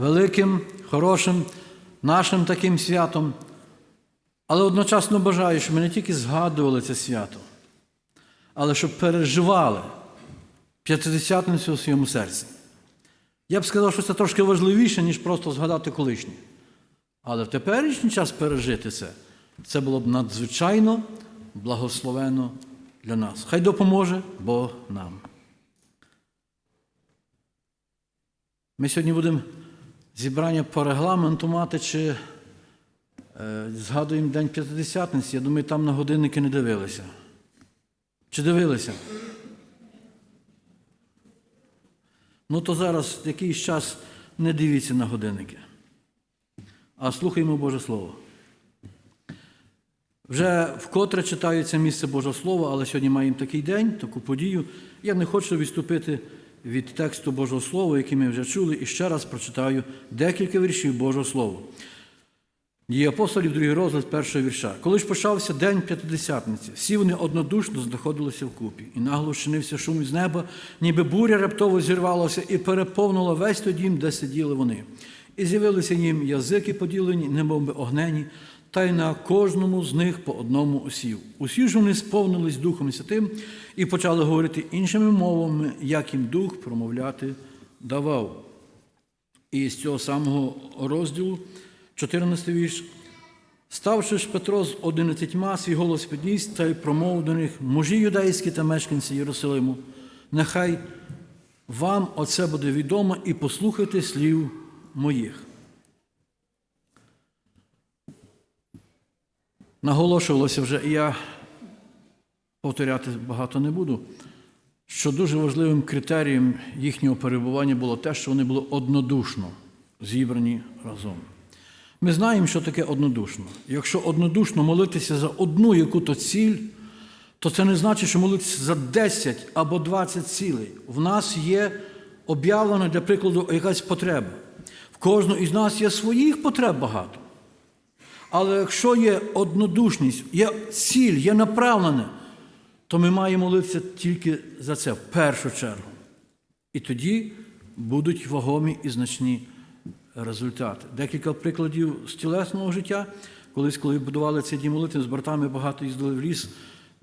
великим, хорошим, нашим таким святом. Але одночасно бажаю, щоб ми не тільки згадували це свято, але щоб переживали п'ятидесятницю у своєму серці. Я б сказав, що це трошки важливіше, ніж просто згадати колишнє. Але в теперішній час пережити це, це було б надзвичайно благословено для нас. Хай допоможе Бог нам. Ми сьогодні будемо зібрання по регламенту мати, чи е, згадуємо День П'ятидесятниці. Я думаю, там на годинники не дивилися. Чи дивилися? Ну то зараз якийсь час не дивіться на годинники, а слухаймо Боже Слово. Вже вкотре читається місце Божого Слова, але сьогодні маємо такий день, таку подію. Я не хочу відступити від тексту Божого Слова, який ми вже чули, і ще раз прочитаю декілька віршів Божого Слова. Дії апостолів, другий розділ першого вірша. Коли ж почався день п'ятидесятниці, всі вони однодушно знаходилися вкупі, і нагло щинився шум із неба, ніби буря раптово зірвалася і переповнила весь той дім, де сиділи вони. І з'явилися їм язики поділені, немов би огнені, та й на кожному з них по одному осів. Усі ж вони сповнились Духом Святим і почали говорити іншими мовами, як їм дух промовляти давав. І з цього самого розділу, 14 вірш, ставши ж Петро з одинадцятьма, свій голос підніс та й промовив до них, мужі юдейські та мешканці Єрусалиму, нехай вам оце буде відомо і послухайте слів моїх. Наголошувалося вже, і я повторяти багато не буду, що дуже важливим критерієм їхнього перебування було те, що вони були однодушно зібрані разом. Ми знаємо, що таке однодушно. Якщо однодушно молитися за одну яку-то ціль, то це не значить, що молитися за 10 або 20 цілей. В нас є об'явлена, для прикладу, якась потреба. В кожного із нас є своїх потреб багато. Але якщо є однодушність, є ціль, є направлене, то ми маємо молитися тільки за це в першу чергу. І тоді будуть вагомі і значні результати. Декілька прикладів з тілесного життя. Колись, коли будували ці дім молитви, з братами багато їздили в ліс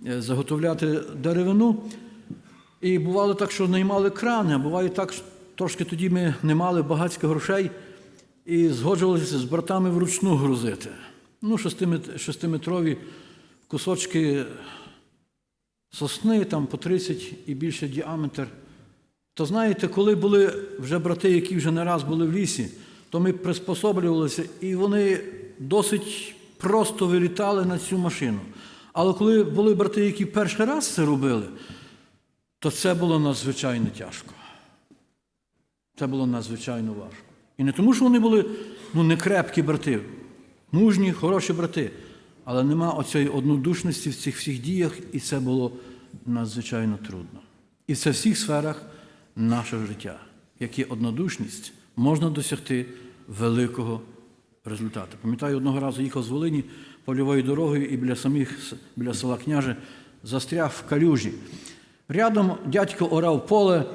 е, заготовляти деревину. І бувало так, що наймали крани, а буває так, що трошки тоді ми не мали багатько грошей і згоджувалися з братами вручну грузити. Ну, шестиметрові кусочки сосни, там по 30 і більше діаметр. То знаєте, коли були вже брати, які вже не раз були в лісі, то ми приспособлювалися, і вони досить просто вилітали на цю машину. Але коли були брати, які перший раз це робили, то це було надзвичайно тяжко. Це було надзвичайно важко. І не тому, що вони були ну, не крепкі брати, мужні, хороші брати, але нема оцієї однодушності в цих всіх діях, і це було надзвичайно трудно. І це в всіх сферах нашого життя. Як є однодушність, можна досягти великого результату. Пам'ятаю, одного разу їхав з Волині польовою дорогою і біля самих біля села Княже застряг в калюжі. Рядом дядько орав поле,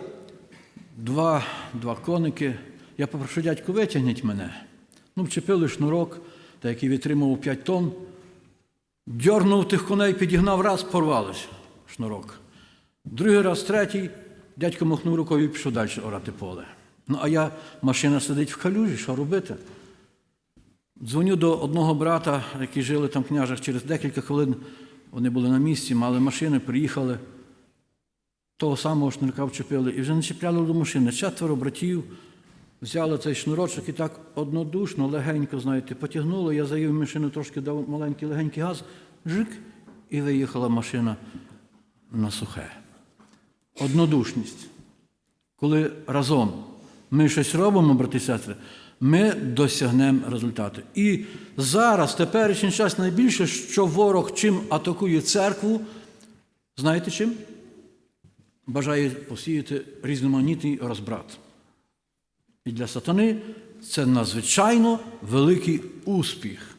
два, два коники. Я попрошу дядьку, витягніть мене. Ну, вчепили шнурок, та який витримував 5 тонн. Дьорнув тих коней, підігнав раз, порвалося шнурок. Другий раз, третій, дядько махнув рукою і пішов далі орати поле. Ну, а я, машина сидить в калюжі, що робити? Дзвоню до одного брата, які жили там в княжах через декілька хвилин. Вони були на місці, мали машини, приїхали. Того самого шнурка вчепили і вже не чіпляли до машини. Четверо братів взяли цей шнурочок і так однодушно, легенько, знаєте, потягнули. Я завів машину, трошки дав маленький легенький газ, жик, і виїхала машина на сухе. Однодушність. Коли разом ми щось робимо, брати і сестри, ми досягнемо результату. І зараз, теперішній час, найбільше, що ворог чим атакує церкву, знаєте чим? Бажає посіяти різноманітний розбрат. І для сатани це надзвичайно великий успіх,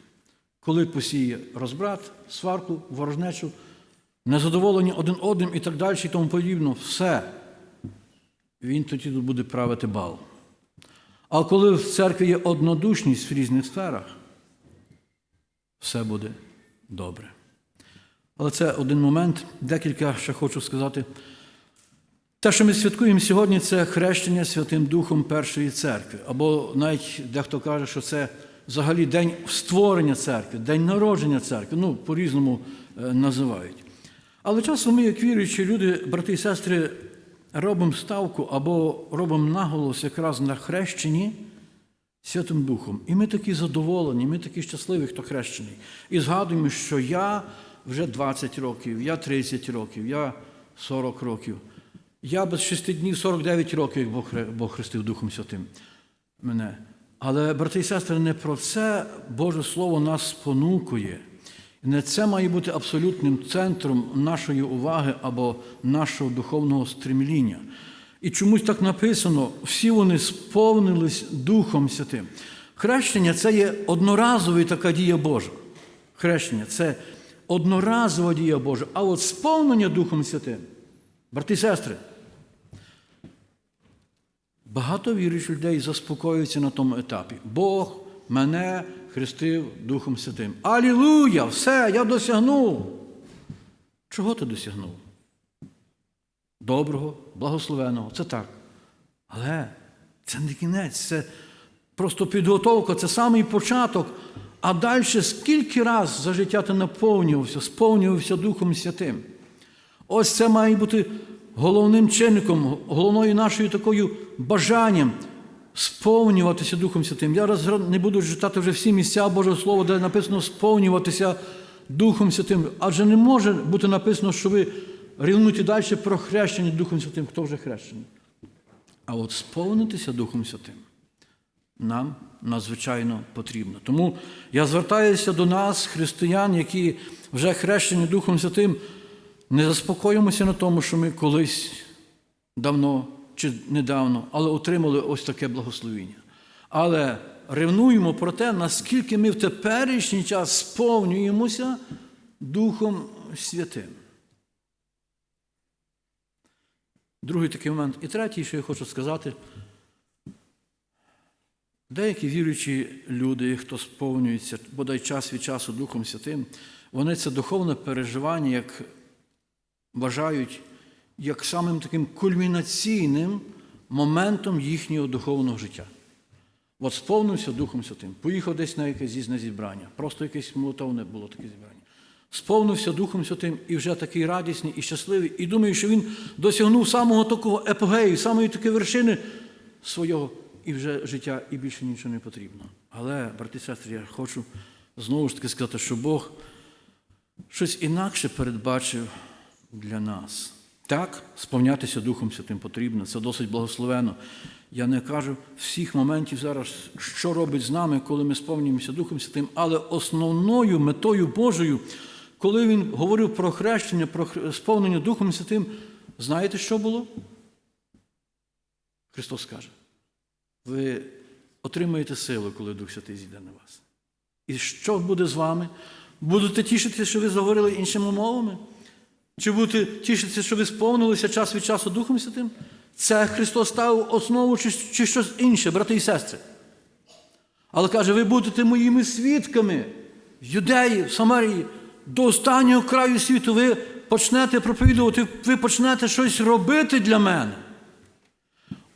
коли посіє розбрат, сварку, ворожнечу, незадоволення один одним і так далі, і тому подібно, все. Він тоді буде правити бал. А коли в церкві є однодушність в різних сферах, все буде добре. Але це один момент, декілька ще хочу сказати. Те, що ми святкуємо сьогодні, це хрещення Святим Духом Першої церкви. Або навіть дехто каже, що це взагалі день створення церкви, день народження церкви. Ну, по-різному е, називають. Але часом ми, як віруючі люди, брати і сестри, робимо ставку або робимо наголос якраз на хрещенні Святим Духом. І ми такі задоволені, ми такі щасливі, хто хрещений. І згадуємо, що я вже 20 років, я 30 років, я 40 років. Я без 6 днів 49 років, як Бог хрестив Духом Святим мене. Але, брати і сестри, не про це Боже Слово нас спонукує. Не це має бути абсолютним центром нашої уваги або нашого духовного стремління. І чомусь так написано, всі вони сповнились Духом Святим. Хрещення це є одноразова така дія Божа. Хрещення це одноразова дія Божа. А от сповнення Духом Святим, брати і сестри, Багато віруючих людей заспокоюються на тому етапі. Бог мене хрестив Духом Святим. Алілуя! Все, я досягнув. Чого ти досягнув? Доброго, благословеного. Це так. Але це не кінець, це просто підготовка, це самий початок. А далі скільки раз за життя ти наповнювався, сповнювався Духом Святим. Ось це має бути головним чинником, головною нашою такою бажанням сповнюватися Духом Святим. Я раз не буду читати вже всі місця Божого Слова, де написано сповнюватися Духом Святим. Адже не може бути написано, що ви рівнуті далі про хрещення Духом Святим, хто вже хрещений. А от сповнитися Духом Святим нам надзвичайно потрібно. Тому я звертаюся до нас, християн, які вже хрещені Духом Святим, не заспокоїмося на тому, що ми колись давно чи недавно, але отримали ось таке благословіння. Але ревнуємо про те, наскільки ми в теперішній час сповнюємося Духом Святим. Другий такий момент. І третій, що я хочу сказати, деякі віруючі люди, хто сповнюється, бодай час від часу Духом Святим, вони це духовне переживання, як вважають, як самим таким кульмінаційним моментом їхнього духовного життя. От сповнився Духом Святим, поїхав десь на якесь зізне зібрання, просто якесь молотовне було таке зібрання. Сповнився Духом Святим і вже такий радісний і щасливий, і думаю, що він досягнув самого такого епогею, самої такої вершини свого і вже життя, і більше нічого не потрібно. Але, брати сестри, я хочу знову ж таки сказати, що Бог щось інакше передбачив для нас. Так, сповнятися Духом Святим потрібно, це досить благословено. Я не кажу всіх моментів зараз, що робить з нами, коли ми сповнюємося Духом Святим, але основною метою Божою, коли він говорив про хрещення, про сповнення Духом Святим, знаєте, що було? Христос каже, ви отримаєте силу, коли Дух Святий зійде на вас. І що буде з вами? Будете тішитися, що ви заговорили іншими мовами? Чи будете тішитися, що ви сповнилися час від часу Духом Святим? Це Христос ставив основу чи, чи щось інше, брати і сестри. Але каже, ви будете моїми свідками Юдеї, Самарії, до останнього краю світу. Ви почнете проповідувати, ви почнете щось робити для мене.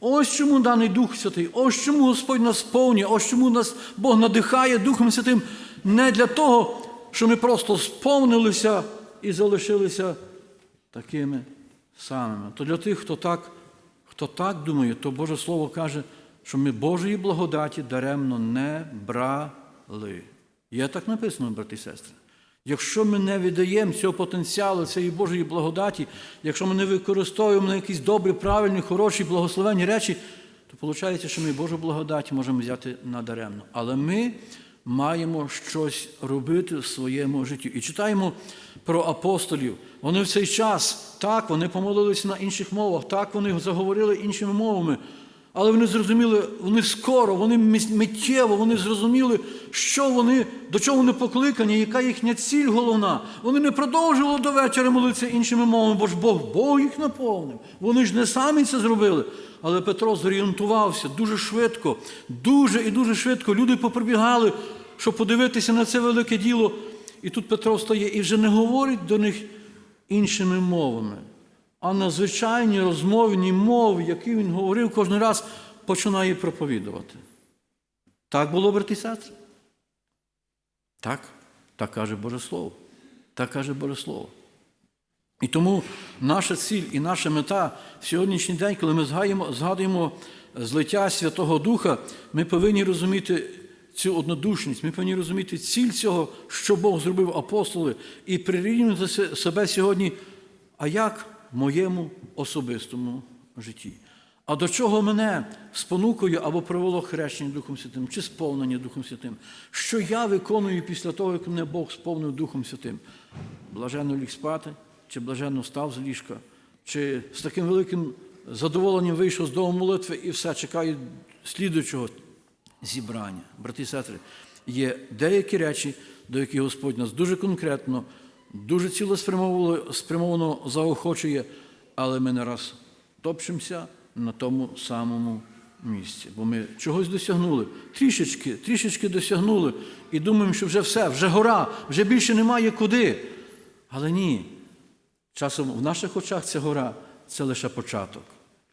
Ось чому даний Дух Святий, ось чому Господь нас сповнює, ось чому нас Бог надихає Духом Святим не для того, що ми просто сповнилися і залишилися такими самими. То для тих, хто так, хто так думає, то Боже Слово каже, що ми Божої благодаті даремно не брали. Є так написано, брати і сестри. Якщо ми не віддаємо цього потенціалу, цієї Божої благодаті, якщо ми не використовуємо на якісь добрі, правильні, хороші, благословенні речі, то виходить, що ми Божу благодать можемо взяти надаремно. Але ми маємо щось робити в своєму житті. І читаємо про апостолів. Вони в цей час, так, вони помолилися на інших мовах, так, вони заговорили іншими мовами. Але вони зрозуміли, вони скоро, вони миттєво, вони зрозуміли, що вони, до чого вони покликані, яка їхня ціль головна. Вони не продовжували до вечора молитися іншими мовами, бо ж Бог, Бог їх наповнив. Вони ж не самі це зробили. Але Петро зорієнтувався дуже швидко, дуже і дуже швидко. Люди поприбігали, щоб подивитися на це велике діло. І тут Петро стає і вже не говорить до них іншими мовами, а на звичайній розмовній мові, які він говорив кожен раз, починає проповідувати. Так було, брати сестри? Так, так каже Боже Слово. Так каже Боже Слово. І тому наша ціль і наша мета в сьогоднішній день, коли ми згадуємо злиття Святого Духа, ми повинні розуміти цю однодушність, ми повинні розуміти ціль цього, що Бог зробив апостоли, і прирівнювати себе сьогодні, а як в моєму особистому житті. А до чого мене спонукою або привело хрещення Духом Святим, чи сповнення Духом Святим? Що я виконую після того, як мене Бог сповнив Духом Святим? Блаженно ліг спати, чи блаженно встав з ліжка, чи з таким великим задоволенням вийшов з дому молитви і все чекаю слідуючого зібрання. Брати і сестри, є деякі речі, до яких Господь нас дуже конкретно, дуже цілеспрямовано заохочує, але ми не раз топчемося на тому самому місці. Бо ми чогось досягнули, трішечки, трішечки досягнули і думаємо, що вже все, вже гора, вже більше немає куди. Але ні. Часом в наших очах ця гора це лише початок.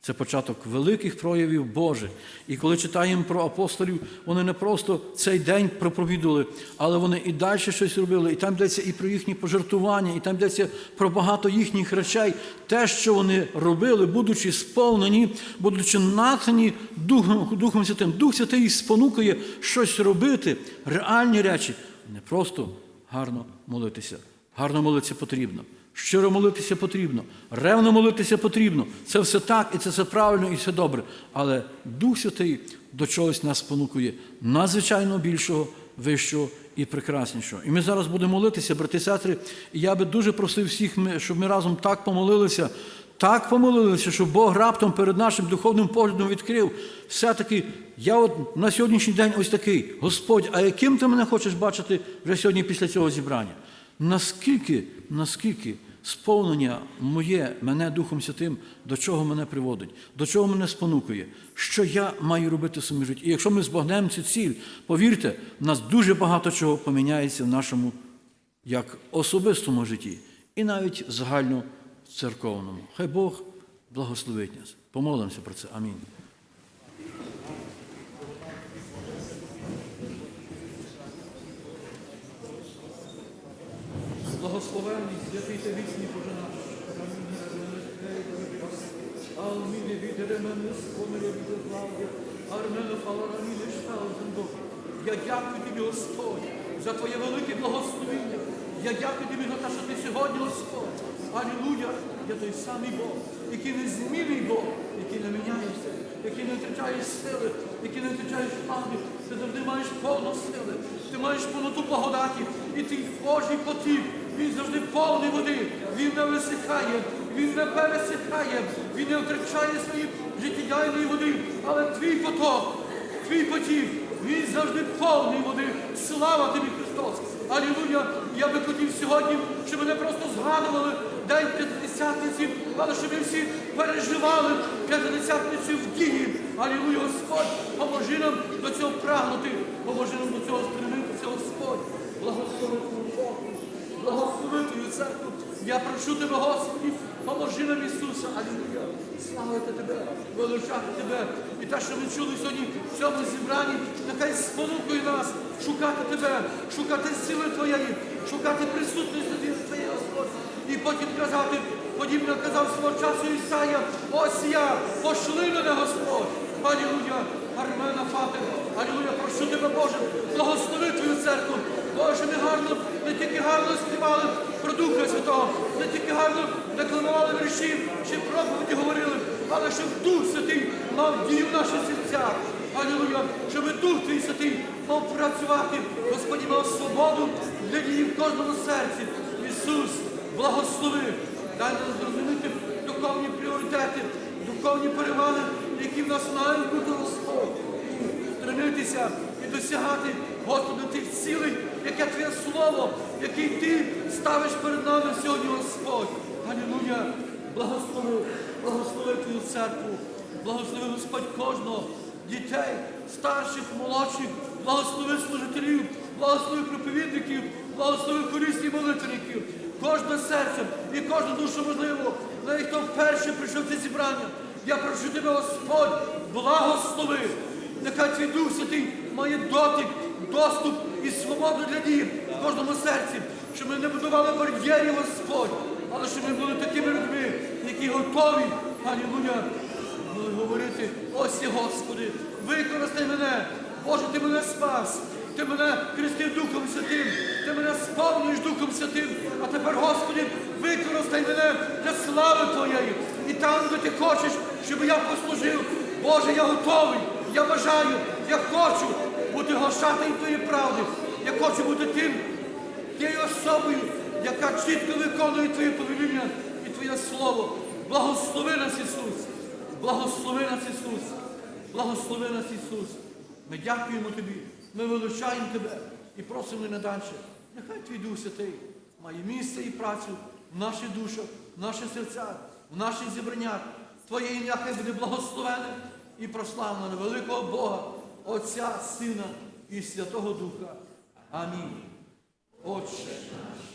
Це початок великих проявів Божих. І коли читаємо про апостолів, вони не просто цей день проповідували, але вони і далі щось робили. І там йдеться і про їхні пожартування, і там йдеться про багато їхніх речей. Те, що вони робили, будучи сповнені, будучи натхнені Духом, Духом Святим. Дух Святий спонукує щось робити, реальні речі, не просто гарно молитися. Гарно молитися потрібно. Щиро молитися потрібно, ревно молитися потрібно. Це все так, і це все правильно, і все добре. Але Дух Святий до чогось нас спонукує надзвичайно більшого, вищого і прекраснішого. І ми зараз будемо молитися, брати сестри. І я би дуже просив всіх, щоб ми разом так помолилися, так помолилися, щоб Бог раптом перед нашим духовним поглядом відкрив. Все-таки я от на сьогоднішній день ось такий. Господь, а яким ти мене хочеш бачити вже сьогодні після цього зібрання? Наскільки, наскільки сповнення моє мене Духом Святим, до чого мене приводить, до чого мене спонукує, що я маю робити в своєму житті. І якщо ми збагнемо цю ціль, повірте, в нас дуже багато чого поміняється в нашому як особистому житті, і навіть загально церковному. Хай Бог благословить нас. Помолимося про це. Амінь. Благословенний, святий та вічний Боже наш. Алміне відере мене спомире від слави, армене фалараміне шталзендо. Я дякую тобі, Господь, за Твоє велике благословення. Я дякую тобі за те, що ти сьогодні, Господь. Алілуя, я той самий Бог, який незмінний Бог, який не міняється, який не втрачає сили, який не втрачає слави. Ти завжди маєш повну сили, ти маєш повноту благодаті, і твій Божий потік, він завжди повний води, він не висихає, він не пересихає, він не втрачає своєї життєдайної води, але твій поток, твій потік, він завжди повний води. Слава тобі, Христос! Алілуя! Я би хотів сьогодні, щоб мене просто згадували День П'ятидесятниці, але щоб ми всі переживали П'ятидесятницю в дії. Алілуя, Господь, поможи нам до цього прагнути, поможи нам до цього стремитися, Господь. Благослови Твою Богу, благослови Твою церкву. Я прошу Тебе, Господи, поможи нам Ісуса. Алілуя. Славити Тебе, величати Тебе. І те, що ми чули сьогодні в цьому зібранні, нехай спонукує нас шукати Тебе, шукати сили Твоєї, шукати присутності Твоєї, Господь. І потім казати, подібно казав свого часу Ісая, ось я, пошли мене, Господь. Алілуя, Армена Фати, Алілуя, прошу тебе, Боже, благослови Твою церкву. Боже, ми гарно, не тільки гарно співали про Духа Святого, не тільки гарно декламували вірші, чи проповіді говорили, але щоб Дух Святий мав дію в наших серцях. Алілуя, щоб Дух Твій Святий мав працювати, Господі мав свободу для дії в кожному серці. Ісус, благослови, дай нам зрозуміти духовні пріоритети, духовні переваги які в нас мають бути Господь. Стремитися і досягати, Господи, тих цілей, яке Твоє Слово, яке Ти ставиш перед нами сьогодні, Господь. Алілуя! Благослови, благослови Твою церкву, благослови Господь кожного, дітей, старших, молодших, благослови служителів, благослови проповідників, благослови корисні молитвенників, кожне серце і кожну душу можливо, навіть хто вперше прийшов це зібрання. Я прошу тебе, Господь, благослови. Нехай твій Дух Святий має дотик, доступ і свободу для дії в кожному серці, щоб ми не будували бар'єрів, Господь, але щоб ми були такими людьми, які готові, алілуя, ну, говорити, ось я, Господи, використай мене, Боже, ти мене спас, ти мене хрестив Духом Святим, ти мене сповнюєш Духом Святим, а тепер, Господи, використай мене для слави Твоєї. І там, де ти хочеш, щоб я послужив, Боже, я готовий, я бажаю, я хочу бути глашатим Твоєї правди. Я хочу бути тим, тією особою, яка чітко виконує Твої повеління і Твоє Слово. Благослови нас, Ісус! Благослови нас, Ісус! Благослови нас, Ісус! Ми дякуємо Тобі, ми вилучаємо Тебе і просимо не далі. Нехай Твій Дух Святий має місце і працю в наших душах, в наших серцях, в наших зібраннях. Твоє ім'я буде благословене і прославлене великого Бога, Отця, Сина і Святого Духа. Амінь. Отче. Ваня,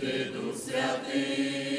ти Дух святий.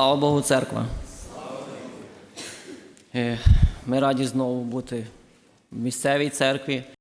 Слава Богу, церква. Е, Ми раді знову бути в місцевій церкві.